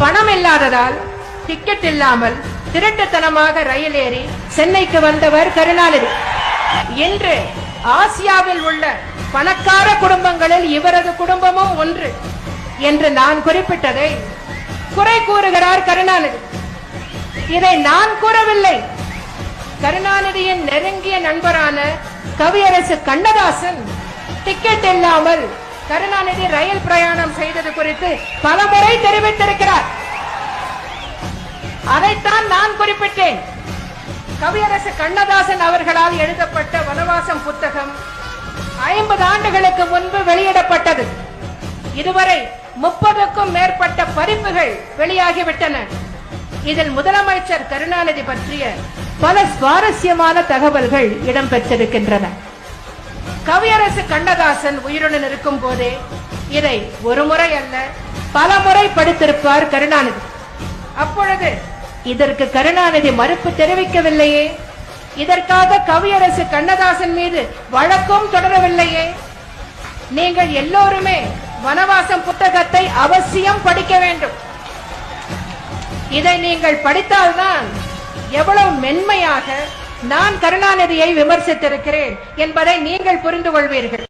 பணம் இல்லாததால் டிக்கெட் இல்லாமல் திருட்டுத்தனமாக ரயில் ஏறி சென்னைக்கு வந்தவர் கருணாநிதி. இன்று ஆசியாவில் உள்ள பணக்கார குடும்பங்களில் இவரது குடும்பமும் ஒன்று என்று நான் குறிப்பிட்டதை குறை கூறுகிறார் கருணாநிதி. இதை நான் கூறவில்லை. கருணாநிதியின் நெருங்கிய நண்பரான கவியரசு கண்ணதாசன் டிக்கெட் இல்லாமல் கருணாநிதி ரயில் பிரயாணம் செய்தது குறித்து பலமுறை தெரிவித்திருக்கிறார். அதைத்தான் நான் குறிப்பிட்டேன். கவியரசு கண்ணதாசன் அவர்களால் எழுதப்பட்ட வனவாசம் புத்தகம் ஐம்பது ஆண்டுகளுக்கு முன்பு வெளியிடப்பட்டது. இதுவரை முப்பதுக்கும் மேற்பட்ட பதிப்புகள் வெளியாகிவிட்டன. இதில் முதலமைச்சர் கருணாநிதி பற்றிய பல சுவாரஸ்யமான தகவல்கள் இடம்பெற்றிருக்கின்றன. கவியரசு கண்ணதாசன் உயிருடன் இருக்கும் போதே இதை ஒரு முறை அல்ல பல முறை படித்திருப்பார் கருணாநிதி. அப்பொழுது இதற்கு கருணாநிதி மறுப்பு தெரிவிக்கவில்லையே? இதற்காக கவியரசு கண்ணதாசன் மீது வழக்கும் தொடரவில்லையே? நீங்கள் எல்லோருமே வனவாசம் புத்தகத்தை அவசியம் படிக்க வேண்டும். இதை நீங்கள் படித்தால்தான் எவ்வளவு மென்மையாக நான் கருணாநிதியை விமர்சித்திருக்கிறேன் என்பதை நீங்கள் புரிந்து கொள்வீர்கள்